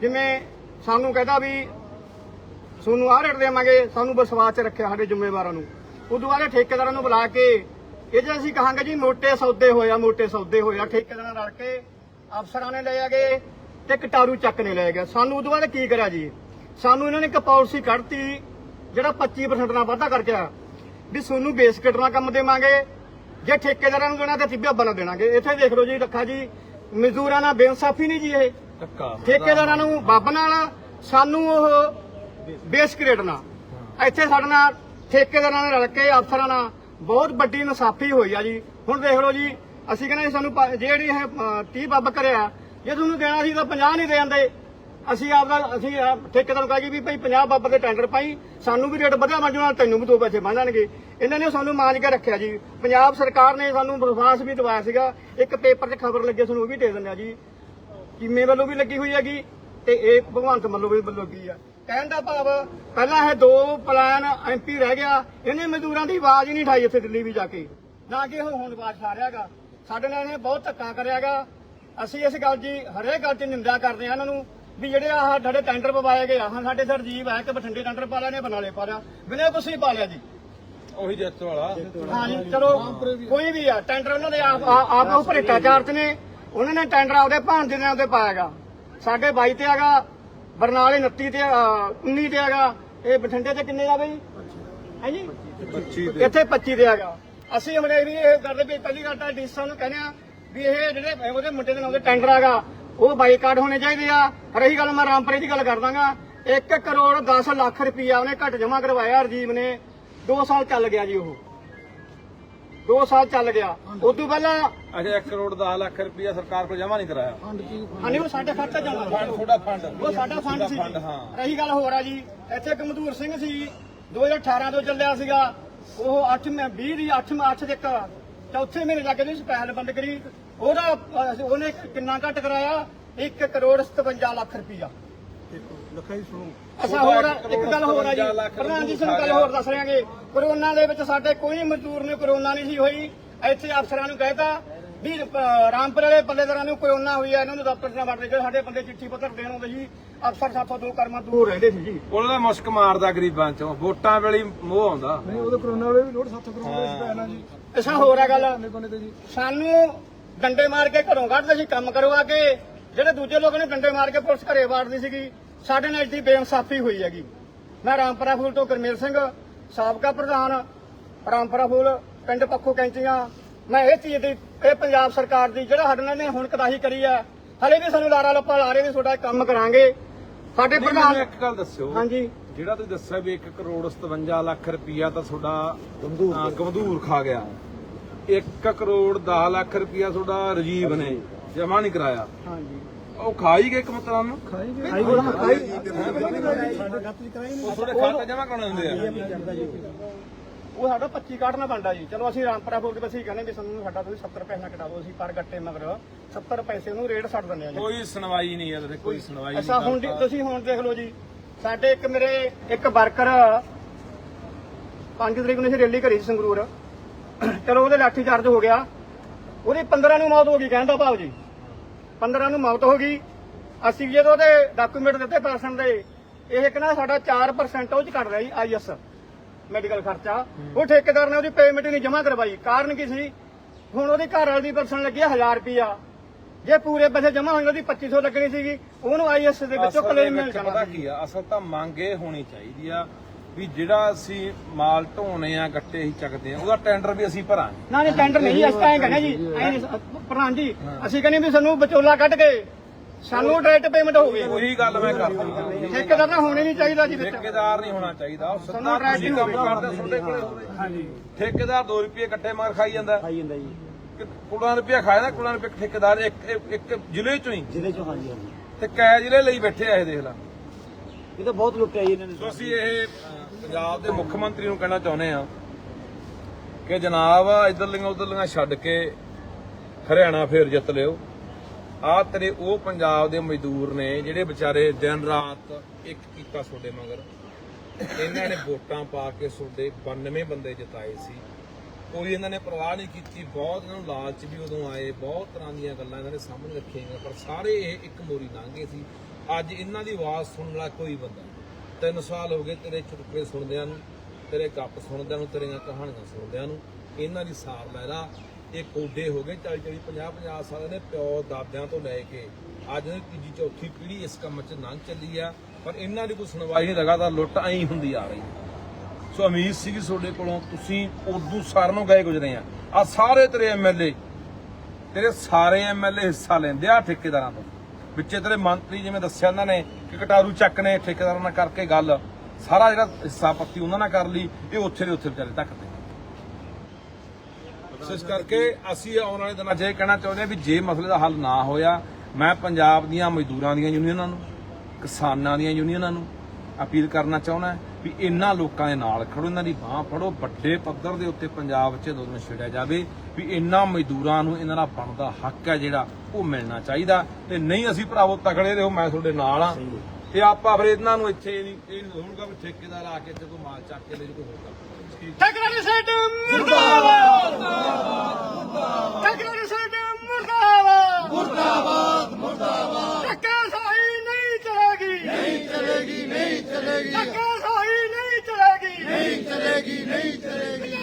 ਜਿਵੇਂ ਸਾਨੂੰ ਕਹਿੰਦਾ ਵੀ ਤੁਹਾਨੂੰ ਆਹ ਰੇਟ ਦੇਵਾਂਗੇ, ਸਾਨੂੰ ਵਿਸ਼ਵਾਸ ਚ ਰੱਖਿਆ ਸਾਡੇ ਜ਼ਿੰਮੇਵਾਰਾਂ ਨੂੰ। ਉਦੋਂ ਬਾਅਦ ਠੇਕੇਦਾਰਾਂ ਨੂੰ ਬੁਲਾ ਕੇ ਇਹ ਜੇ ਅਸੀਂ ਕਹਾਂਗੇ ਜੀ ਮੋٹے ਸੌਦੇ ਹੋਇਆ ਮੋٹے ਸੌਦੇ ਹੋਇਆ ਠੇਕੇਦਾਰ ਨਾਲ ਰਲ ਕੇ ਅਫਸਰਾਂ ਨੇ ਲੈ ਗਏ ਤੇ ਕਟਾਰੂ ਚੱਕ ਨੇ ਲੈ ਗਿਆ ਸਾਨੂੰ ਉਦੋਂ ਬਾਅਦ ਕੀ ਕਰਿਆ ਜੀ? ਸਾਨੂੰ ਇਹਨਾਂ ਨੇ ਇੱਕ ਪਾਲਿਸੀ ਕੱਢਤੀ ਜਿਹੜਾ 25% ਨਾਲ ਵਾਧਾ ਕਰਕੇ ਆ ਵੀ ਤੁਹਾਨੂੰ ਬੇਸਕਟ ਨਾਲ ਕੰਮ ਦੇਵਾਂਗੇ ਜੇ ਠੇਕੇਦਾਰਾਂ ਨੂੰ ਦੇਣਾ ਤੇ ਤਿੱਬਿਆ ਬਣਾ ਦੇਣਾਗੇ। ਇੱਥੇ ਦੇਖ ਲਓ ਜੀ ਰੱਖਾ ਜੀ ਮਜ਼ਦੂਰਾਂ ਨਾਲ ਬੇਇਨਸਾਫੀ ਨਹੀਂ ਜੀ ਇਹ। ਠੇਕੇਦਾਰਾਂ ਨੂੰ ਬੱਬ ਨਾਲ ਸਾਨੂੰ ਉਹ ਬੇਸਕਰੇਟ ਨਾਲ। ਇੱਥੇ ਸਾਡੇ ਨਾਲ ਠੇਕੇਦਾਰਾਂ ਨਾਲ ਰਲ ਕੇ ਅਫਸਰਾਂ ਨਾਲ ਬਹੁਤ ਵੱਡੀ ਇਨਸਾਫੀ ਹੋਈ ਆ ਜੀ। ਹੁਣ ਦੇਖ ਲਓ ਜੀ ਅਸੀਂ ਕਹਿੰਦੇ ਸਾਨੂੰ ਪ- ਜਿਹੜੀ ਇਹ ਅ, 30 ਬੱਬ ਕਰਿਆ ਜੇ ਤੁਹਾਨੂੰ ਦੇਣਾ ਸੀ ਤਾਂ 50 ਨਹੀਂ ਦੇ। ਜਾਂਦੇ ਅਸੀਂ ਆਪਦਾ ਅਸੀਂ ਅ, ਠੇਕੇਦਾਰ ਨੂੰ ਕਹਾਂਗੇ ਵੀ ਭਾਈ 50 ਬੱਬ ਦੇ ਟੈਂਡਰ ਪਾਈ ਸਾਨੂੰ ਵੀ ਰੇਟ ਵਧਿਆ ਬਣ ਜਾਣਾ ਤੈਨੂੰ ਵੀ ਦੋ ਪੈਸੇ ਬਣ ਜਾਣਗੇ। ਇਹਨਾਂ ਨੇ ਸਾਨੂੰ ਮਾਂਜ ਕੇ ਰੱਖਿਆ ਜੀ। ਪੰਜਾਬ ਸਰਕਾਰ ਨੇ ਸਾਨੂੰ ਵਿਸ਼ਵਾਸ ਵੀ ਦਿਵਾਇਆ ਸੀਗਾ। ਇੱਕ ਪੇਪਰ 'ਚ ਖਬਰ ਲੱਗੀ ਸਾਨੂੰ ਉਹ ਵੀ ਦੇ ਦਿੰਦੇ ਆ ਜੀ। ਕੀਮੇ ਵੱਲੋਂ ਵੀ ਲੱਗੀ ਹੋਈ ਹੈਗੀ ਤੇ ਇਹ ਭਗਵੰਤ ਵੱਲੋਂ ਵੀ ਲੱਗੀ ਆ। ਕਹਿਣ ਦਾ ਭਾਵ ਪਹਿਲਾਂ ਇਹ ਦੋ ਪਲਾਨ ਐਮਪੀ ਰਹਿ ਗਿਆ ਇਹਨੇ ਮਜ਼ਦੂਰਾਂ ਦੀ ਆਵਾਜ਼ ਹੀ ਨਹੀਂ ਠਾਈ ਇੱਥੇ ਦਿੱਲੀ ਵੀ ਜਾ ਕੇ। ਨਾ ਕਿ ਉਹ ਹੁਣ ਠਾ ਰਿਹਾਗਾ। ਸਾਡੇ ਨਾਲ ਇਹਨੇ ਬਹੁਤ ਧੱਕਾ ਕਰਿਆਗਾ ਅਸੀਂ ਇਸ ਗੱਲ ਦੀ ਹਰੇਕ ਗੱਲ 'ਚ ਨਿੰਦਾ ਕਰਦੇ ਆ ਇਹਨਾਂ ਨੂੰ ਵੀ ਜਿਹੜੇ ਆਹ ਸਾਡੇ ਟੈਂਡਰ ਪਵਾਏ ਗਏ ਆ। ਹਾਂ ਸਾਡੇ ਸਰ ਜੀਵ ਹੈ ਕਿ ਬਠਿੰਡੇ ਟੈਂਡਰ ਪਾ ਲਿਆ ਨੇ ਬਨਾਲੇ ਪਾ ਲਿਆ। ਬਿਨਾਂ ਕੁਛ ਨਹੀਂ ਪਾ ਲਿਆ ਜੀ।
ਉਹੀ ਜੱਤ ਵਾਲਾ।
ਹਾਂਜੀ ਚਲੋ ਕੋਈ ਵੀ ਆ ਟੈਂਡਰ ਉਹਨਾਂ ਦੇ ਆਪ ਆ- ਆਪ ਉਹ ਭ੍ਰਿਸ਼ਟਾਚਾਰ ਚ ਨੇ। ਉਹਨਾਂ ਨੇ ਟੈਂਡਰ ਆਪਦੇ ਭਾਂਜੇ ਦੇ ਉੱਤੇ ਪਾਇਆਗਾ ਸਾਡੇ 22 ਤੇ ਹੈਗਾ। ਬਰਨਾਲੇ 29 ਤੇ ਅ, 19 ਤੇ ਹੈਗਾ। ਇਹ ਬਠਿੰਡੇ ਤੇ ਕਿੰਨੇ ਦਾ ਬਈ? ਹੈ ਜੀ
25
ਇੱਥੇ 25 ਤੇ ਹੈਗਾ। ਅਸੀਂ ਇਹ ਵੀ ਇਹ ਕਰਦੇ ਵੀ ਪਹਿਲੀ ਗੱਲ ਤਾਂ ਡੀਸਾ ਨੂੰ ਕਹਿੰਦੇ ਆ ਵੀ ਇਹ ਜਿਹੜੇ ਉਹਦੇ ਮੁੰਡੇ ਦੇ ਨਾਮ ਦੇ ਟੈਂਡਰ ਹੈਗਾ ਉਹ ਬਾਈਕਾਟ ਹੋਣੇ ਚਾਹੀਦੇ ਆ। ਰਹੀ ਗੱਲ ਮੈਂ ਰਾਮਪੁਰੇ ਦੀ ਗੱਲ ਕਰ ਦਾਂਗਾ। 1 ਕਰੋੜ 10 ਲੱਖ ਰੁਪਈਆ ਉਹਨੇ ਘੱਟ ਜਮ੍ਹਾਂ ਕਰਵਾਇਆ ਰਜੀਵ ਨੇ। 2 ਸਾਲ ਚੱਲ ਗਿਆ ਜੀ ਉਹ। 2 ਸਾਲ ਚੱਲ ਗਿਆ। ਉਦੋਂ ਪਹਿਲਾਂ
ਅਜੇ 1 ਕਰੋੜ 10 ਲੱਖ ਰੁਪਇਆ ਸਰਕਾਰ ਕੋਲ ਜਮ੍ਹਾਂ ਨਹੀਂ ਕਰਾਇਆ।
ਹਾਂਜੀ ਉਹ ਸਾਡੇ ਜਾਂਦਾ
ਫੰਡ ਥੋੜਾ ਫੰਡ।
ਉਹ ਸਾਡਾ ਫੰਡ ਸੀ।
ਫੰਡ। ਹਾਂ।
ਰਹੀ ਗੱਲ ਹੋਰ ਆ ਜੀ ਇੱਥੇ ਇੱਕ ਮਧੂਰ ਸਿੰਘ ਸੀ 2018 ਤੋਂ ਚੱਲਿਆ ਸੀਗਾ। ਉਹ 8 ਮੈਂ 20 ਦੀ 8 ਮਾਰਚ ਦੇ ਇੱਕ ਚੌਥੇ ਮਹੀਨੇ ਕੇ ਜੀ ਸਪੈਲ ਬੰਦ ਕਰੀ। ਉਹਦਾ ਉਹਨੇ ਕਿੰਨਾ ਘੱਟ ਕਰਾਇਆ? 1 ਕਰੋੜ 57 ਲੱਖ ਰੁਪਈਆ ਅੱਛਾ ਹੋਰ ਇੱਕ ਗੱਲ ਹੋਰ ਆ ਜੀ। ਪ੍ਰਧਾਨ ਜੀ ਸਾਨੂੰ ਗੱਲ ਹੋਰ ਦੱਸ ਰਿਆਂਗੇ ਕਰੋਨਾ ਦੇ ਵਿੱਚ ਸਾਡੇ ਕੋਈ ਮਜ਼ਦੂਰ ਨੂੰ ਕਰੋਨਾ ਨਹੀਂ ਸੀ ਹੋਈ। ਇੱਥੇ ਅਫਸਰਾਂ ਨੂੰ ਕਹਿਤਾ ਵੀ ਰਾਮਪੁਰ ਵਾਲੇ ਪੱਲੇਦਾਰਾਂ ਨੂੰ ਕਰੋਨਾ ਹੋਈ ਆ ਇਹਨਾਂ ਨੂੰ ਦਫ਼ਤਰ ਨਾ ਵੜਦੇ ਜਿਹੜੇ ਸਾਡੇ ਬੰਦੇ ਚਿੱਠੀ ਪੱਤਰ ਦੇਣ ਆਉਂਦੇ ਜੀ ਅਫਸਰ ਸਾਥੋਂ ਦੋ ਕਰਮਾਂ ਦੂਰ ਰਹਿੰਦੇ ਸੀ ਜੀ।
ਉਹਦਾ ਮੁਸ਼ਕ ਮਾਰਦਾ ਗਰੀਬਾਂ ਚੋਂ। ਵੋਟਾਂ ਵੇਲੇ ਮੋਹ ਆਉਂਦਾ।
ਨਹੀਂ ਉਹਦੇ ਕਰੋਨਾ ਵੇਲੇ ਵੀ ਲੋੜ 7 ਕਰੋਨਾ ਵਿੱਚ ਪੈਣਾ ਜੀ।
ਅੱਛਾ ਹੋਰ ਆ ਗੱਲ। ਸਾਨੂੰ ਡੰਡੇ ਮਾਰ ਕੇ ਘਰੋਂ ਕੱਢਦੇ ਸੀ ਕੰਮ ਕਰਵਾ ਕੇ ਜਿਹੜੇ ਦੂਜੇ ਲੋਕ ਨੇ ਡੰਡੇ ਮਾਰ ਕੇ ਪੁਲਿਸ ਘਰੇ ਵਾੜਦੀ ਸੀਗੀ। ਸਾਡੇ ਨਾਲ ਦੀ ਬੇਇਨਸਾਫੀ ਹੋਈ ਹੈਗੀ। ਮੈਂ ਰਾਮਪੁਰਾ ਫੂਲ ਤੋਂ ਗੁਰਮੇਲ ਸਿੰਘ ਸਾਬਕਾ ਪ੍ਰਧਾਨ ਰਾਮਪੁਰਾ ਫੂਲ ਪਿੰਡ ਪੱਖੋ ਕੈਂਚੀਆਂ। ਮੈਂ ਇਹ ਚੀਜ਼ ਦੀ ਇਹ ਪੰਜਾਬ ਸਰਕਾਰ ਦੀ ਜਿਹੜਾ ਸਾਡੇ ਨਾਲ ਨੇ ਹੁਣ ਕਦਾਹੀ ਕਰੀ ਆ ਹਲੇ ਵੀ ਸਾਨੂੰ ਲਾਰਾ ਲੱਪਾ ਲਾ ਰਹੇ ਵੀ ਤੁਹਾਡਾ ਕੰਮ ਕਰਾਂਗੇ। ਸਾਡੇ ਪ੍ਰਧਾਨ
ਇੱਕ ਗੱਲ ਦੱਸਿਓ।
ਹਾਂਜੀ।
ਜਿਹੜਾ ਤੁਸੀਂ ਦੱਸਿਆ ਵੀ 1 ਕਰੋੜ 57 ਲੱਖ ਰੁਪਇਆ ਤਾਂ ਤੁਹਾਡਾ ਹਾਂ, ਗਮਦੂਰ ਖਾ ਗਿਆ। 1 ਕਰੋੜ 10 ਲੱਖ ਰੁਪਇਆ ਤੁਹਾਡਾ ਰਜੀਵ ਨੇ ਜਮਾ ਨਹੀਂ ਕਰਾਇਆ।
ਹਾਂਜੀ।
ਉਹ ਖਾ ਹੀ ਗਏ ਇੱਕ ਮਤਲਬ ਨੂੰ?
ਖਾਈ ਗਏ।
ਖਾਈ ਗਏ, ਖਾਈ
ਸਾਡੇ ਖਾਤੇ ਚ ਕਰਾਈ ਨਹੀਂ
ਉਹ ਤੁਹਾਡੇ ਖਾਤੇ ਜਮਾ ਕਰਾਉਣੇ ਹੁੰਦੇ ਆ।
ਉਹ ਸਾਡਾ 25 ਕਾਟਣਾ ਬਣਦਾ ਜੀ। ਚਲੋ ਅਸੀਂ ਰਾਮਪੁਰਾ ਫੂਲ ਦੇ ਅਸੀਂ ਕਹਿੰਦੇ ਵੀ ਸਾਨੂੰ ਸਾਡਾ ਤੁਸੀਂ 70 ਪੈਸੇ ਨਾ ਕਟਾ ਦਿਓ ਅਸੀਂ ਪਰ ਗੱਟੇ ਮਗਰ 70 ਪੈਸੇ ਉਹਨੂੰ ਰੇਟ ਛੱਡ ਦਿੰਦੇ ਆ ਜੀ।
ਕੋਈ ਸੁਣਵਾਈ ਨਹੀਂ ਹੈ ਕੋਈ ਸੁਣਵਾਈ ਨਹੀਂ
ਅੱਛਾ ਹੁਣ। ਤੁਸੀਂ ਹੁਣ ਦੇਖ ਲਓ ਜੀ ਸਾਡੇ ਇੱਕ ਮੇਰੇ ਇੱਕ ਵਰਕਰ 5 ਤਰੀਕ ਨੂੰ ਅਸੀਂ ਰੈਲੀ ਕਰੀ ਸੀ ਸੰਗਰੂਰ। ਚਲੋ ਉਹਦੇ ਲਾਠੀ ਚਾਰਜ ਹੋ ਗਿਆ। ਉਹਦੀ 15 ਨੂੰ ਮੌਤ ਹੋ ਗਈ ਕਹਿੰਦਾ ਭਾਵ ਜੀ। 15 ਨੂੰ ਮੌਤ ਹੋ ਗਈ। ਅਸੀਂ ਜਦੋਂ ਉਹਦੇ ਡਾਕੂਮੈਂਟ ਦਿੱਤੇ ਪਰਸਨ ਦੇ ਇਹ ਕਹਿੰਦਾ ਸਾਡਾ 4% ਉਹ ਚ ਕੱਟ ਰਿਹਾ ਜੀ ਆਈਐਸ ਮੈਡੀਕਲ ਖਰਚਾ। ਉਹ ਠੇਕੇਦਾਰ ਨੇ ਉਹਦੀ ਪੇਮੈਂਟ ਨਹੀਂ ਜਮ੍ਹਾਂ ਕਰਵਾਈ। ਕਾਰਨ ਕੀ ਸੀ? ਹੁਣ ਉਹਦੀ ਘਰ ਵਾਲੀ ਦੀ ਪਰਸਨ ਲੱਗੀ 1000 ਰੁਪਿਆ ਜੇ ਪੂਰੇ ਪੈਸੇ ਜਮ੍ਹਾਂ ਹੋਏ ਉਹਦੀ 2500 ਲੱਗਣੀ ਸੀਗੀ। ਉਹਨੂੰ ਆਈਐਸ ਦੇ ਵਿੱਚੋਂ
ਦੇ
ਕਲੇਮ ਮਿਲ ਜਾਣਾ
ਪਤਾ ਕੀ ਆ? ਅਸਲ ਤਾਂ ਮੰਗ ਇਹ ਹੋਣੀ ਚਾਹੀਦੀ ਆ ਵੀ ਜਿਹੜਾ ਅਸੀਂ ਮਾਲ ਢੋਣੇ ਆ ਗੱਟੇ ਅਸੀਂ ਚੱਕਦੇ ਆ ਉਹਦਾ ਟੈਂਡਰ ਵੀ ਅਸੀਂ ਭਰਾਂਗੇ।
ਨਾ ਨਹੀਂ ਟੈਂਡਰ ਨਹੀਂ ਅਸੀਂ ਤਾਂ ਐਂ ਕਹਿੰਦੇ ਜੀ ਐਂ ਨੀ ਸ- ਪ੍ਰਧਾਨ ਜੀ ਅਸੀਂ ਕਹਿੰਦੇ ਵੀ ਸਾਨੂੰ ਵਿਚੋਲਾ ਕੱਢ ਕੇ ਸਾਨੂੰ ਡਾਇਰੈਕਟ ਪੇਮੈਂਟ ਹੋਵੇ
ਉਹੀ ਗੱਲ ਮੈਂ ਕਰਦਾ।
ਠੇਕੇਦਾਰ ਤਾਂ ਹੋਣੇ ਨਹੀਂ ਚਾਹੀਦਾ ਜੀ ਵਿੱਚ।
ਠੇਕੇਦਾਰ ਨਹੀਂ ਹੋਣਾ ਚਾਹੀਦਾ ਉਹ
ਸਾਨੂੰ
ਸਿੱਧਾ ਤੁਸੀਂ
ਨਹੀਂ
ਕੰਮ
ਹੋਵੇ।
ਕਰਦੇ ਤੁਹਾਡੇ ਕੋਲੇ। ਹੋਵੇ ਹਾਂਜੀ। ਠੇਕੇਦਾਰ 2 ਰੁਪਏ ਇਕੱਠੇ ਮਾਰ ਖਾਈ ਜਾਂਦਾ।
ਖਾਈ ਜਾਂਦਾ ਜੀ।
ਕੁੜਾਂ ਰੁਪਏ ਖਾਇਆ ਕੁੜਾਂ ਰੁਪਏ ਠੇਕੇਦਾਰ ਇੱਕ ਇੱਕ- ਇੱਕ ਜ਼ਿਲ੍ਹੇ ਚੋਂ ਹੀ।
ਜਿਹਦੇ ਚੋਂ ਹਾਂਜੀ ਹਾਂਜੀ
ਤੇ ਕੈ ਜ਼ਿਲ੍ਹੇ ਲਈ ਬੈਠੇ ਆ ਇਹ ਦੇਖ ਲੈ।
ਇਹ ਤਾਂ ਬਹੁਤ ਲੁੱਟਿਆ ਜੀ ਇਹਨਾਂ ਨੇ।
ਸੋ ਅਸੀਂ ਇਹ ਪੰਜਾਬ ਦੇ ਮੁੱਖ ਮੰਤਰੀ ਨੂੰ ਕਹਿਣਾ ਚਾਹੁੰਦੇ ਆ ਕਿ ਜਨਾਬ ਇਧਰਲੀਆਂ ਉਧਰਲੀਆਂ ਛੱਡ ਕੇ ਹਰਿਆਣਾ ਫੇਰ ਜਿੱਤ ਲਿਓ। ਆ ਤੇਰੇ ਉਹ ਪੰਜਾਬ ਦੇ ਮਜ਼ਦੂਰ ਨੇ ਜਿਹੜੇ ਵਿਚਾਰੇ ਦਿਨ ਰਾਤ ਇੱਕ ਕੀਤਾ ਤੁਹਾਡੇ ਮਗਰ। ਇਹਨਾਂ ਨੇ ਵੋਟਾਂ ਪਾ ਕੇ ਤੁਹਾਡੇ 92 ਬੰਦੇ ਜਿਤਾਏ ਸੀ। ਕੋਈ ਇਹਨਾਂ ਨੇ ਪਰਵਾਹ ਨਹੀਂ ਕੀਤੀ, ਬਹੁਤ ਇਹਨਾਂ ਨੂੰ ਲਾਲਚ ਵੀ ਉਦੋਂ ਆਏ, ਬਹੁਤ ਤਰ੍ਹਾਂ ਦੀਆਂ ਗੱਲਾਂ ਇਹਨਾਂ ਨੇ ਸਾਹਮਣੇ ਰੱਖੀਆਂ ਪਰ ਸਾਰੇ ਇਹ ਇੱਕ ਮੋਰੀ ਲੰਘੇ ਸੀ। ਅੱਜ ਇਹਨਾਂ ਦੀ ਆਵਾਜ਼ ਸੁਣਨ ਵਾਲਾ ਕੋਈ ਬੰਦਾ ਨਹੀਂ। ਤਿੰਨ ਸਾਲ ਹੋ ਗਏ ਤੇਰੇ ਚੁਟਕਲੇ ਸੁਣਦਿਆਂ ਨੂੰ, ਤੇਰੇ ਗੱਪ ਸੁਣਦਿਆਂ ਨੂੰ, ਤੇਰੀਆਂ ਕਹਾਣੀਆਂ ਸੁਣਦਿਆਂ ਨੂੰ। ਇਹਨਾਂ ਦੀ ਸਾਰ ਲੈਦਾ ਇਹ ਕੋਡੇ ਹੋ ਗਏ 40 40 50 50 ਸਾਲ ਦੇ ਪਿਓ ਦਾਦਿਆਂ ਤੋਂ ਲੈ ਕੇ ਅੱਜ ਦੀ ਤੀਜੀ, ਚੌਥੀ ਪੀੜ੍ਹੀ ਇਸ ਕੰਮ 'ਚ ਲੰਘ ਚੱਲੀ ਆ। ਪਰ ਇਹਨਾਂ ਦੀ ਕੋਈ ਸੁਣਵਾਈ ਲਗਾਤਾਰ ਲੁੱਟ ਐਂ ਹੁੰਦੀ ਆ ਰਹੀ। ਹੈ ਸੋ ਉਮੀਦ ਸੀਗੀ ਤੁਹਾਡੇ ਕੋਲੋਂ, ਤੁਸੀਂ ਉਦੋਂ ਸਾਰਿਆਂ ਨੂੰ ਗਏ ਗੁਜਰੇ ਆ। ਆ ਸਾਰੇ ਤੇਰੇ ਐਮਐਲਏ ਤੇਰੇ ਸਾਰੇ ਐਮਐਲਏ ਹਿੱਸਾ ਲੈਂਦੇ ਆ ਠੇਕੇਦਾਰਾਂ ਤੋਂ। ਵਿੱਚੇ ਤੇਰੇ ਮੰਤਰੀ ਜਿਵੇਂ ਦੱਸਿਆ ਉਹਨਾਂ ਨੇ ਕਿ ਕਟਾਰੂ ਚੱਕ ਨੇ, ਠੇਕੇਦਾਰਾਂ ਨਾਲ ਕਰਕੇ ਗੱਲ, ਸਾਰਾ ਜਿਹੜਾ ਹਿੱਸਾ ਪੱਤੀ ਉਹਨਾਂ ਨਾਲ ਕਰ ਲਈ, ਇਹ ਉੱਥੇ ਦੇ ਉੱਥੇ ਵਿਚਾਰੇ ਧੱਕਦੇ ਇਸ ਕਰਕੇ ਅਸੀਂ ਆਉਣ ਵਾਲੇ ਦਿਨਾਂ 'ਚ ਇਹ ਕਹਿਣਾ ਚਾਹੁੰਦੇ ਹਾਂ ਵੀ ਜੇ ਮਸਲੇ ਦਾ ਹੱਲ ਨਾ ਹੋਇਆ, ਮੈਂ ਪੰਜਾਬ ਦੀਆਂ ਮਜ਼ਦੂਰਾਂ ਦੀਆਂ ਯੂਨੀਅਨਾਂ ਨੂੰ, ਕਿਸਾਨਾਂ ਦੀਆਂ ਯੂਨੀਅਨਾਂ ਨੂੰ ਅਪੀਲ ਕਰਨਾ ਚਾਹੁੰਦਾ ਵੀ ਇਹਨਾਂ ਲੋਕਾਂ ਦੇ ਨਾਲ ਖੜੋ ਇਹਨਾਂ ਦੀ ਬਾਹ ਫੜੋ ਵੱਡੇ ਪੱਧਰ ਦੇ ਉੱਤੇ ਪੰਜਾਬ 'ਚ ਦੋ ਛੇੜਿਆ ਜਾਵੇ ਵੀ ਇਹਨਾਂ ਮਜ਼ਦੂਰਾਂ ਨੂੰ ਇਹਨਾਂ ਦਾ ਬਣਦਾ ਹੱਕ ਹੈ ਜਿਹੜਾ ਉਹ ਮਿਲਣਾ ਚਾਹੀਦਾ। ਤੇ ਨਹੀਂ ਅਸੀਂ ਭਰਾਵੋ ਤਕੜੇ ਰਹੋ ਮੈਂ ਤੁਹਾਡੇ ਨਾਲ ਆ ਤੇ ਆਪਾਂ ਫਿਰ ਇਹਨਾਂ ਨੂੰ ਇੱਥੇ ਇਹ ਨਹੀਂ ਹੋਊਗਾ ਵੀ ਠੇਕੇਦਾਰ ਆ ਕੇ ਇੱਥੇ ਕੋਈ ਮਾਲ ਚੱਕ ਕੇ ਲੈ ਕੋਈ ਹੋਊਗਾ
ਠੇਕੇਦਾਰ ਸੈਟ ਮੁਰਦਾਬਾਦ! ਮੁਰਦਾਬਾਦ! ਨਹੀਂ ਚਲੇਗੀ ਨਹੀਂ ਚਲੇਗੀ।